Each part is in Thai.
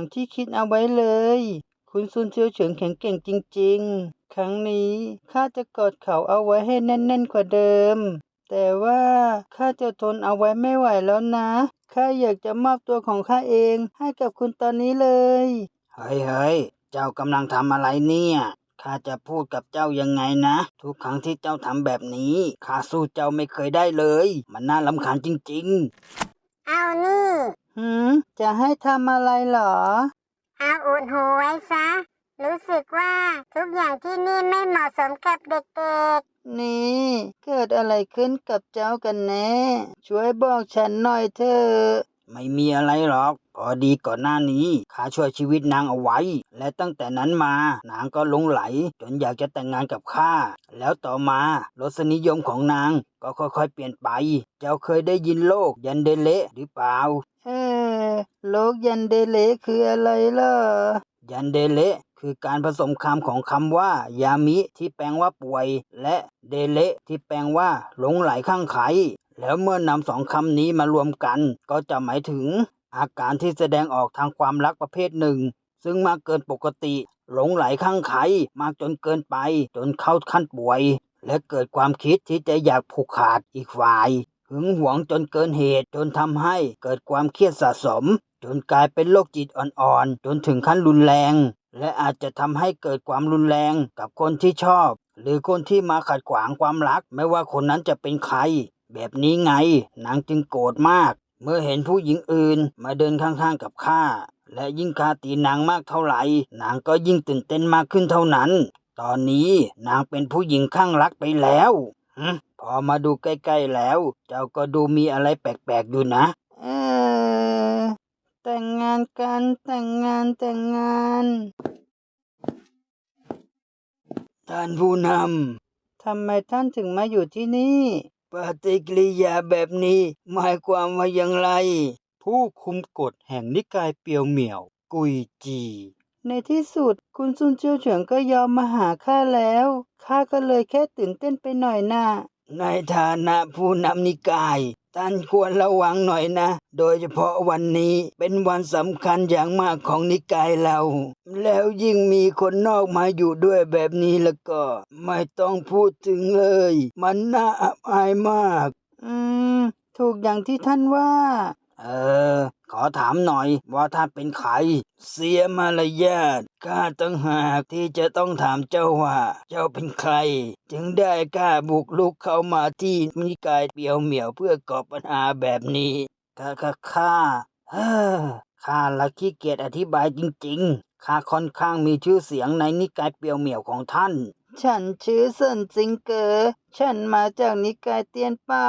อย่างที่คิดเอาไว้เลย คุณซุนเซียวเฉิงแข็งเก่งจริง ๆ ครั้งนี้ข้าจะกอดเขาเอาไว้ให้แน่นๆกว่าเดิม แต่ว่าข้าจะทนเอาไว้ไม่ไหวแล้วนะข้าอยากจะมอบตัวของข้าเองให้กับคุณตอนนี้เลยเฮ้ยเฮ้ยเจ้ากำลังทำอะไรเนี่ยข้าจะพูดกับเจ้ายังไงนะ ทุกครั้งที่เจ้าทำแบบนี้ข้าสู้เจ้าไม่เคยได้เลย มันน่ารำคาญจริงเอานี่ หืมจะให้ทำอะไรเหรอ เอาอุดหูไว้ซะ รู้สึกว่าทุกอย่างที่นี่ไม่เหมาะสมกับเด็กนี่ เกิดอะไรขึ้นกับเจ้ากันแน่ ช่วยบอกฉันหน่อยเถอะๆไม่มีอะไรหรอก พอดีก่อนหน้านี้ข้าช่วยชีวิตนางเอาไว้ และตั้งแต่นั้นมานางก็หลงไหล จนอยากจะแต่งงานกับข้า แล้วต่อมารสนิยมของนางก็ค่อยๆเปลี่ยนไป เจ้าเคยได้ยินโลกยันเดเละหรือเปล่า เออโลกยันเดเลคืออะไรล่ะ ยันเดเลคือการผสมคำของคำว่า ยามิที่แปลว่าป่วย และเดเลที่แปลว่า หลงไหลข้างไข แล้วเมื่อนำสองคำนี้มารวมกัน ก็จะหมายถึง อาการที่แสดงออกทางความรักประเภทหนึ่ง ซึ่งมากเกินปกติ หลงไหลข้างไข มากจนเกินไป จนเข้าขั้นป่วย และเกิดความคิดที่จะอยากผูกขาดอีกฝ่าย หึงหวงจนเกินเหตุจนทำให้เกิดความเครียดสะสม จนกลายเป็นโรคจิตอ่อนๆ จนถึงขั้นรุนแรง และอาจจะทำให้เกิดความรุนแรงกับคนที่ชอบ หรือคนที่มาขัดขวางความรัก ไม่ว่าคนนั้นจะเป็นใคร แบบนี้ไงนางจึงโกรธมาก เมื่อเห็นผู้หญิงอื่นมาเดินข้างๆกับข้าและยิ่งข้าตีนางมากเท่าไหร่นางก็ยิ่งตื่นเต้นมากขึ้นเท่านั้น ตอนนี้นางเป็นผู้หญิงข้างรักไปแล้วหึ พอมาดูใกล้ๆแล้ว เจ้าก็ดูมีอะไรแปลกๆอยู่นะเออแต่งงานกันแต่งงานแต่งงานท่านผู้นทำไมท่านถึงมาอยู่ที่นี่ำปฏิกิริยาแบบนี้หมายความว่าอย่างไร ผู้คุมกฎแห่งนิกายเปียวเหมี่ยว กุยจี ในที่สุดคุณซุนเจียวเฉิงก็ยอมมาหาข้าแล้วข้าก็เลยแค่ตื่นเต้นไปหน่อยน่ะ ในฐานะผู้นำนิกาย ท่านควรระวังหน่อยนะ โดยเฉพาะวันนี้เป็นวันสำคัญอย่างมากของนิกายเรา แล้วยิ่งมีคนนอกมาอยู่ด้วยแบบนี้แล้วก็ ไม่ต้องพูดถึงเลย มันน่าอับอายมาก อืม ถูกอย่างที่ท่านว่า เออ ขอถามหน่อยว่าท่านเป็นใคร เสียมารยาทข้าตั้งหากที่จะต้องถามเจ้าว่า เจ้าเป็นใคร จึงได้กล้าบุกลุกเข้ามาที่นิกายเปียวเหมี่ยวเพื่อก่อปัญหาแบบนี้ข้าข้าข้าเฮ้อข้าละขี้เกียจอธิบายจริงๆข้าค่อนข้างมีชื่อเสียงในนิกายเปียวเหมี่ยวของท่าน ฉันชื่อเซินจิงเกอ ฉันมาจากนิกายเตียนเป่า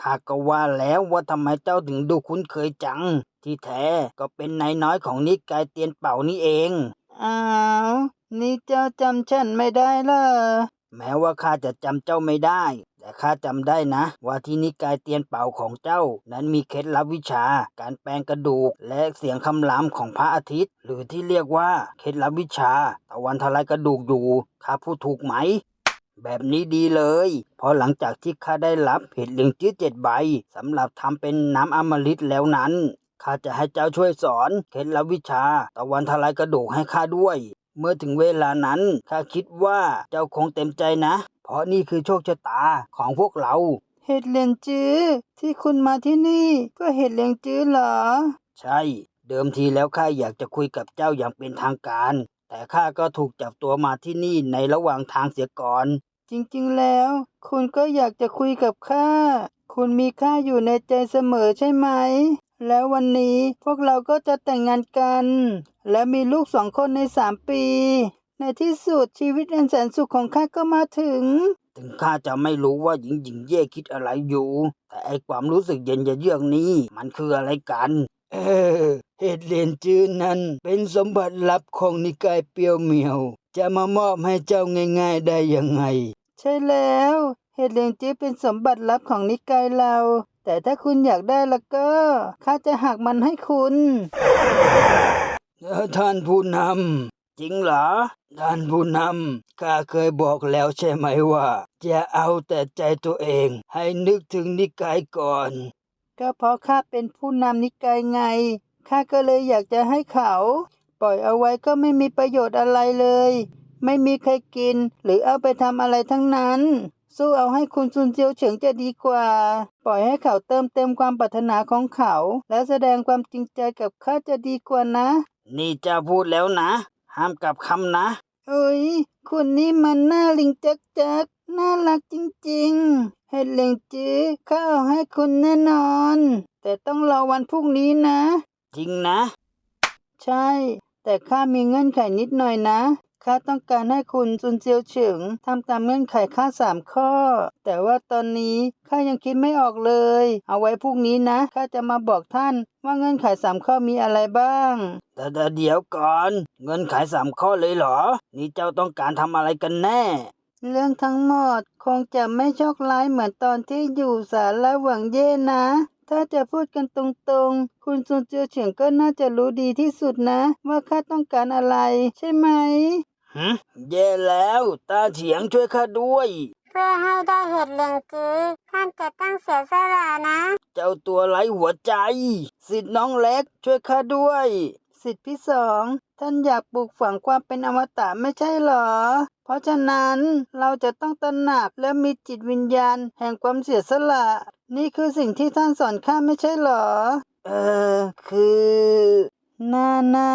ข้าก็ว่าแล้วว่าทำไมเจ้าถึงดูคุ้นเคยจัง ที่แท้ก็เป็นนายน้อยของนิกายเตียนเป่านี่เอง อ้าว นี่เจ้าจำฉันไม่ได้เหรอ แม้ว่าข้าจะจำเจ้าไม่ได้ แต่ข้าจำได้นะ ว่าที่นิกายเตียนเป่าของเจ้า นั้นมีเคล็ดลับวิชา การแปลงกระดูก และเสียงคำรามของพระอาทิตย์ หรือที่เรียกว่าเคล็ดลับวิชาตะวันทลายกระดูกอยู่ข้าพูดถูกไหม แบบนี้ดีเลย เพราะหลังจากที่ข้าได้รับเห็ดเหลืองจื้อเจ็ดใบสำหรับทำเป็นน้ำอมฤตแล้วนั้นข้าจะให้เจ้าช่วยสอนเคล็ดลับวิชาตะวันทลายกระดูกให้ข้าด้วย เมื่อถึงเวลานั้นข้าคิดว่าเจ้าคงเต็มใจนะ เพราะนี่คือโชคชะตาของพวกเรา เห็ดเหลียงจื้อที่คุณมาที่นี่เพื่อเห็ดเหลียงจื้อเหรอ ใช่ เดิมทีแล้วข้าอยากจะคุยกับเจ้าอย่างเป็นทางการ แต่ข้าก็ถูกจับตัวมาที่นี่ในระหว่างทางเสียก่อน จริงๆแล้ว คุณก็อยากจะคุยกับข้า คุณมีข้าอยู่ในใจเสมอใช่ไหม แล้ววันนี้พวกเราก็จะแต่งงานกัน และมีลูกสองคนในสามปี ในที่สุดชีวิตอันแสนสุขของข้าก็มาถึง ถึงข้าจะไม่รู้ว่าหญิงหญิงเย่คิดอะไรอยู่ แต่ไอความรู้สึกเย็นยะเยือกนี้ มันคืออะไรกัน เออเหตุเรียนจื้อนั้นเป็นสมบัติลับของนิกายเปียวเหมียว จะมามอบให้เจ้าง่าย ๆ ได้ยังไง ใช่แล้วเห็ดเหลียงจื้อเป็นสมบัติลับของนิกายเรา แต่ถ้าคุณอยากได้แล้วก็ข้าจะหักมันให้คุณเออท่านผู้นำจริงเหรอท่านผู้นำข้าเคยบอกแล้วใช่ไหมว่า จะเอาแต่ใจตัวเอง ให้นึกถึงนิกายก่อน ก็เพราะข้าเป็นผู้นำนิกายไงข้าก็เลยอยากจะให้เขา ปล่อยเอาไว้ก็ไม่มีประโยชน์อะไรเลย ไม่มีใครกิน หรือเอาไปทำอะไรทั้งนั้น สู้เอาให้คุณซุนเจียวเฉิงจะดีกว่า ปล่อยให้เขาเติมเต็มความปรารถนาของเขา และแสดงความจริงใจกับข้าจะดีกว่านะ นี่เจ้าพูดแล้วนะ ห้ามกลับคำนะเอ้ยคุณนี่มันหน้าลิงจักจักน่ารักจริงๆ เห็ดเหลิงจื้อข้าเอาให้คุณแน่นอน แต่ต้องรอวันพรุ่งนี้นะ จริงนะ ใช่ แต่ข้ามีเงื่อนไขนิดหน่อยนะ ข้าต้องการให้คุณซุนเจียวเฉิงทำตามเงื่อนไขข้าสามข้อ แต่ว่าตอนนี้ข้ายังคิดไม่ออกเลย เอาไว้พรุ่งนี้นะข้าจะมาบอกท่านว่าเงื่อนไขสามข้อมีอะไรบ้าง แต่แต่เดี๋ยวก่อน เงินขายสามข้อเลยเหรอ นี่เจ้าต้องการทำอะไรกันแน่ เรื่องทั้งหมดคงจะไม่โชคร้ายเหมือนตอนที่อยู่สารละหวังเย่นะ ถ้าจะพูดกันตรงๆ คุณซุนเจียวเฉิงก็น่าจะรู้ดีที่สุดนะ ว่าข้าต้องการอะไร ใช่ไหม หึแย่แล้ว ตาเฉียงช่วยข้าด้วย เพื่อให้ได้เห็ดเหลียงจื้อท่านจะต้องเสียสละนะ เจ้าตัวไร้หัวใจ สิทธิ์น้องเล็กช่วยข้าด้วย สิทธิพี่สอง ท่านอยากปลูกฝังความเป็นอมตะไม่ใช่เหรอ เพราะฉะนั้นเราจะต้องตระหนักและมีจิตวิญญาณ แห่งความเสียสละ นี่คือสิ่งที่ท่านสอนข้าไม่ใช่เหรอ เออคือ หน้าหน้า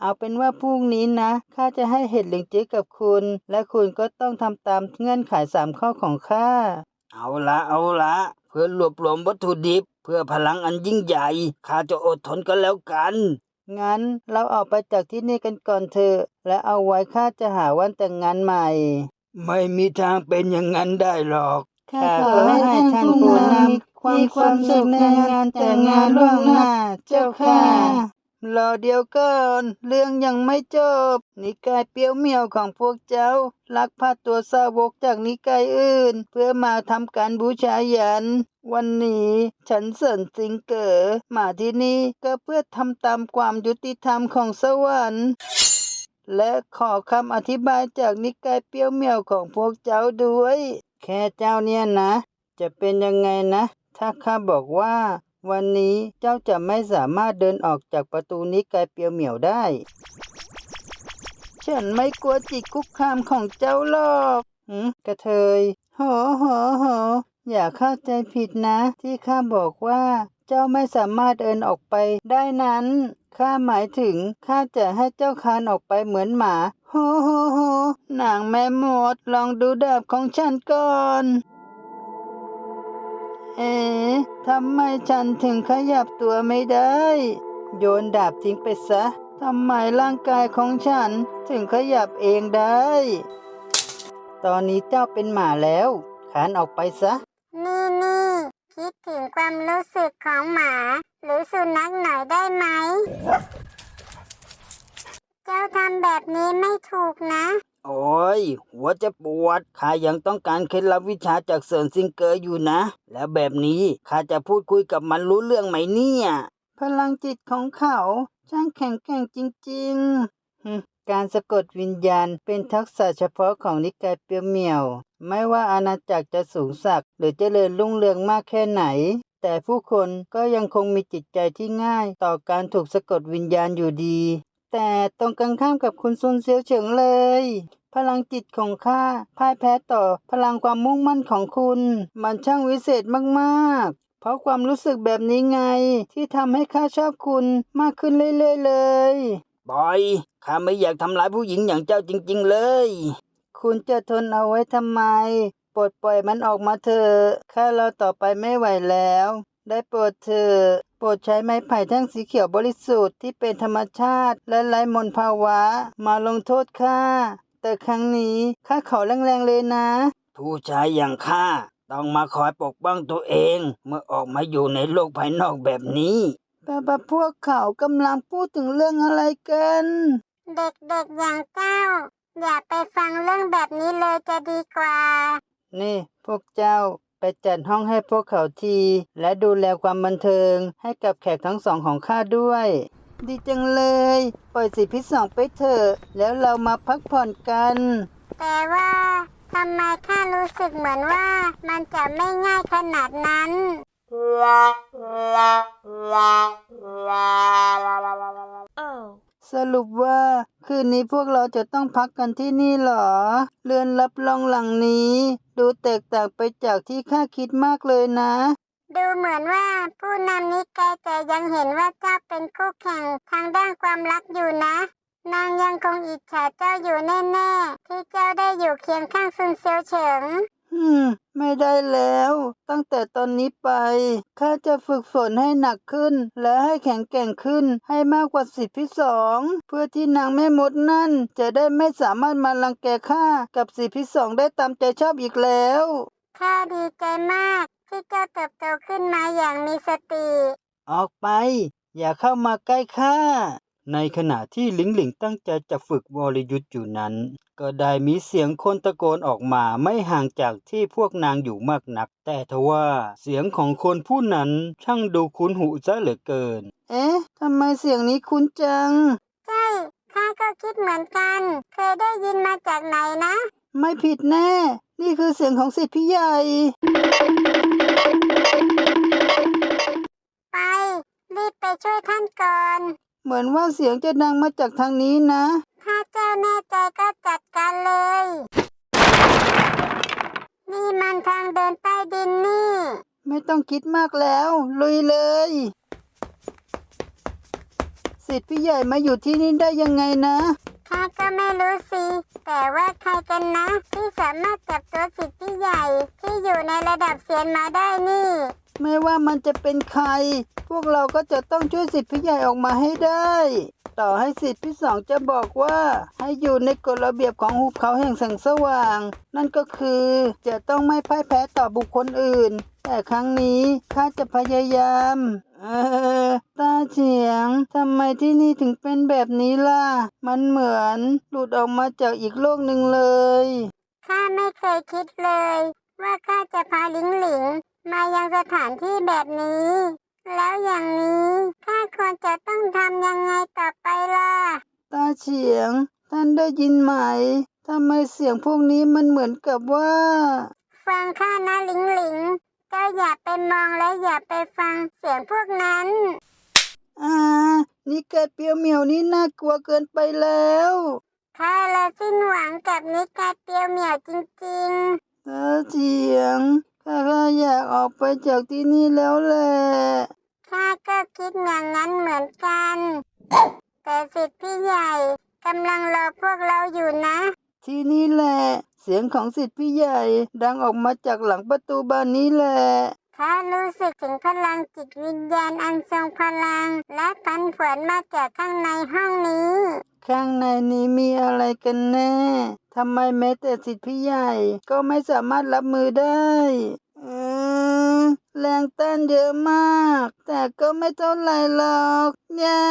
เอาเป็นว่าพรุ่งนี้นะ ข้าจะให้เห็ดเหลิงจื้อกับคุณ และคุณก็ต้องทำตามเงื่อนไขสามข้อของข้า เอาละเอาละเพื่อรวบรวมวัตถุดิบ เพื่อพลังอันยิ่งใหญ่ ข้าจะอดทนกันแล้วกัน งั้นเราออกไปจากที่นี่กันก่อนเถอะ และเอาไว้ข้าจะหาวันแต่งงานใหม่ ไม่มีทางเป็นอย่างนั้นได้หรอก ข้าขอให้ท่านผู้นำมีความสุขในงานแต่งงานล่วงหน้าเจ้าค่ะ รอเดียวก่อนเรื่องยังไม่จบ นิกายเปียวเมียวของพวกเจ้า ลักพาตัวสาวกจากนิกายอื่น เพื่อมาทำการบูชายัน วันนี้ฉันเสินสิงเก๋อมาที่นี่ก็เพื่อทำตามความยุติธรรมของสวรรค์และขอคำอธิบายจากนิกายเปียวเมียวของพวกเจ้าด้วย แค่เจ้าเนี่ยนะ จะเป็นยังไงนะ ถ้าข้าบอกว่า วันนี้เจ้าจะไม่สามารถเดินออกจากประตูนิกายเปียวเหมียวได้ ฉันไม่กลัวจิตคุกคามของเจ้าหรอกหืมกระเทยโหโหโหอย่าเข้าใจผิดนะ ที่ข้าบอกว่า เจ้าไม่สามารถเดินออกไปได้นั้นข้าหมายถึงข้าจะให้เจ้าคานออกไปเหมือนหมาโหโหโหนางแม่มดลองดูดาบของฉันก่อน เอ๊ะทำไมฉันถึงขยับตัวไม่ได้ โยนดาบทิ้งไปซะทำไมร่างกายของฉันถึงขยับเองได้ ตอนนี้เจ้าเป็นหมาแล้วขานออกไปซะ นี่นี่คิดถึงความรู้สึกของหมา หรือสุนัขหน่อยได้ไหม เจ้าทำแบบนี้ไม่ถูกนะ โอ้ย หัวจะปวดข้ายังต้องการเคล็ดลับวิชาจากเซินซิงเกอร์อยู่นะ แล้วแบบนี้ข้าจะพูดคุยกับมันรู้เรื่องไหมเนี่ย พลังจิตของเขาช่างแข็งแกร่งจริงๆ การสะกดวิญญาณเป็นทักษะเฉพาะของนิกายเปียวเหมียว ไม่ว่าอาณาจักรจะสูงสักหรือเจริญรุ่งเรืองมากแค่ไหน แต่ผู้คนก็ยังคงมีจิตใจที่ง่ายต่อการถูกสะกดวิญญาณอยู่ดี แต่ตรงกันข้ามกับคุณซุนเซียวเฉิงเลย พลังจิตของข้าพ่ายแพ้ต่อพลังความมุ่งมั่นของคุณ มันช่างวิเศษมากๆ เพราะความรู้สึกแบบนี้ไง ที่ทำให้ข้าชอบคุณมากขึ้นเรื่อยๆเลยบอยข้าไม่อยากทำร้ายผู้หญิงอย่างเจ้าจริง ๆ เลย คุณจะทนเอาไว้ทำไม ปลดปล่อยมันออกมาเถอะข้าเราต่อไปไม่ไหวแล้ว ได้โปรดเถอะโป รดใช้ไม้ไผ่แท่งสีเขียวบริสุทธิ์ที่เป็นธรรมชาติ และไร้มลภาวะ มาลงโทษข้า แต่ครั้งนี้ข้าขอแรงๆเลยนะ ผู้ชายอย่างข้าต้องมาคอยปกป้องตัวเอง เมื่อออกมาอยู่ในโลกภายนอกแบบนี้แต่ว่าพวกเขากำลังพูดถึงเรื่องอะไรกัน เด็กๆอย่างเจ้า อย่าไปฟังเรื่องแบบนี้เลยจะดีกว่า นี่พวกเจ้า ไปจัดห้องให้พวกเขาที และดูแลความบันเทิงให้กับแขกทั้งสองของข้าด้วย ดีจังเลย ปล่อยสิพิษสองไปเถอะแล้วเรามาพักผ่อนกัน แต่ว่าทำไมข้ารู้สึกเหมือนว่ามันจะไม่ง่ายขนาดนั้น Oh. สรุปว่า คืนนี้พวกเราจะต้องพักกันที่นี่เหรอ เรือนรับรองหลังนี้ ดูแตกต่างไปจากที่ข้าคิดมากเลยนะ ดูเหมือนว่าผู้นำนิกายแต่ยังเห็นว่าเจ้าเป็นคู่แข่งทางด้านความรักอยู่นะ นางยังคงอิจฉาเจ้าอยู่แน่ๆที่เจ้าได้อยู่เคียงข้างซุนเซียวเฉิง อืม ไม่ได้แล้ว ตั้งแต่ตอนนี้ไป ข้าจะฝึกฝนให้หนักขึ้น และให้แข็งแกร่งขึ้น ให้มากกว่าสิทธิพิสอง เพื่อที่นางแม่มดนั่น จะได้ไม่สามารถมาลังแกข้ากับสิทธิพิสองได้ตามใจชอบอีกแล้ว ข้าดีใจมาก ที่เจ้าเติบโตขึ้นมาอย่างมีสติ ออกไป อย่าเข้ามาใกล้ข้า ในขณะที่หลิงหลิงตั้งใจจะฝึกวรยุทธ์อยู่นั้น ก็ได้มีเสียงคนตะโกนออกมาไม่ห่างจากที่พวกนางอยู่มากนัก แต่ทว่าเสียงของคนผู้นั้นช่างดูคุ้นหูซะเหลือเกิน เอ๊ะทำไมเสียงนี้คุ้นจัง ใช่ข้าก็คิดเหมือนกัน เคยได้ยินมาจากไหนนะ ไม่ผิดแน่ นี่คือเสียงของสิทธิพี่ใหญ่ ไป รีบไปช่วยท่านก่อน เหมือนว่าเสียงจะดังมาจากทางนี้นะ ถ้าเจ้าแน่ใจก็จัดการเลย นี่มันทางเดินใต้ดินนี่ ไม่ต้องคิดมากแล้ว ลุยเลยสิทธิพี่ใหญ่มาอยู่ที่นี่ได้ยังไงนะข้าก็ไม่รู้สิ แต่ว่าใครกันนะ ที่สามารถจับตัวสิทธิ์พี่ใหญ่ ที่อยู่ในระดับเซียนมาได้นี่ ไม่ว่ามันจะเป็นใคร พวกเราก็จะต้องช่วยสิทธิพี่ใหญ่ออกมาให้ได้ ต่อให้สิทธิพี่สองจะบอกว่าให้อยู่ในกฎระเบียบของหุบเขาแห่งแสงสว่าง นั่นก็คือจะต้องไม่พ่ายแพ้ต่อบุคคลอื่น แต่ครั้งนี้ข้าจะพยายาม เออตาเฉียงทำไมที่นี่ถึงเป็นแบบนี้ล่ะ มันเหมือนหลุดออกมาจากอีกโลกหนึ่งเลย ข้าไม่เคยคิดเลย ว่าข้าจะพาลิงหลิง มายังสถานที่แบบนี้ แล้วอย่างนี้ข้าควรจะต้องทำยังไงต่อไปล่ะ ตาเฉียง ท่านได้ยินไหมทำไมเสียงพวกนี้มันเหมือนกับว่า ฟังข้านะลิงหลิงเจ้าอย่าไปมองและอย่าไปฟังเสียงพวกนั้น อ่า นี่แกเปียวเหมียวนี่น่ากลัวเกินไปแล้วข้าละสิ้นหวังกับนิกายเปียวเหมียวจริงตาเฉียง ข้าก็อยากออกไปจากที่นี่แล้วแหละๆข้าก็คิดอย่างนั้นเหมือนกัน แต่สิทธิ์พี่ใหญ่กำลังรอพวกเราอยู่นะ ที่นี่แหละ เสียงของสิทธิพี่ใหญ่ดังออกมาจากหลังประตูบานนี้แหละ ข้ารู้สึกถึงพลังจิตวิญญาณอันทรงพลัง และพันผวนมาจากข้างในห้องนี้ ข้างในนี้มีอะไรกันแน่ทำไมแม้แต่สิทธิพี่ใหญ่ก็ไม่สามารถรับมือได้ออ แรงต้านเยอะมาก แต่ก็ไม่เท่าไหร่หรอกย่า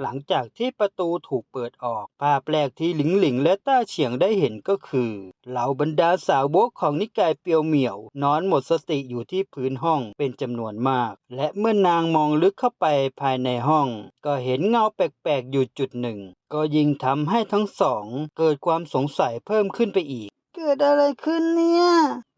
หลังจากที่ประตูถูกเปิดออก ภาพแรกที่หลิงหลิงและต้าเฉียงได้เห็นก็คือเหล่าบรรดาสาวกของนิกายเปียวเหมี่ยว นอนหมดสติอยู่ที่พื้นห้องเป็นจำนวนมาก และเมื่อนางมองลึกเข้าไปภายในห้อง ก็เห็นเงาแปลกๆอยู่จุดหนึ่ง ก็ยิ่งทำให้ทั้งสอง เกิดความสงสัยเพิ่มขึ้นไปอีก เกิดอะไรขึ้นเนี่ย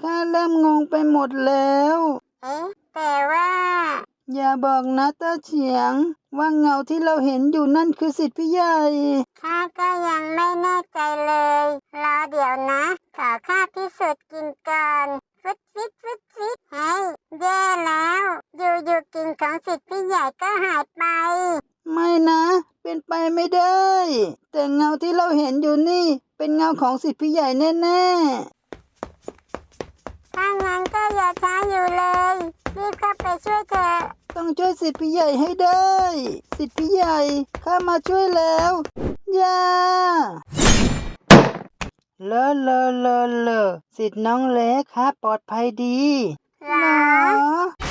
ข้าเริ่มงงไปหมดแล้ว เอ๊ะ แต่ว่า อย่าบอกนะตาเฉียง ว่าเงาที่เราเห็นอยู่นั่นคือสิทธิพี่ใหญ่ ข้าก็ยังไม่แน่ใจเลย รอเดี๋ยวนะ ขอข้าพิสูจน์กินก่อนฟึดฟิดฟึดฟิดเฮ้ยแย่แล้วอยู่ๆกินของสิทธิ์พี่ใหญ่ก็หายไป ไม่นะ เป็นไปไม่ได้ แต่เงาที่เราเห็นอยู่นี่ เป็นเงาของสิทธิพี่ใหญ่แน่ถ้างั้นก็อย่าช้าอยู่เลย รีบเข้าไปช่วยเถอะๆต้องช่วยสิทธิพี่ใหญ่ให้ได้ สิทธิพี่ใหญ่ข้ามาช่วยแล้วอย่าเลอะเลอะเลอะเลอะสิทธิ์น้องเล็กข้าปลอดภัยดีเหรหรออ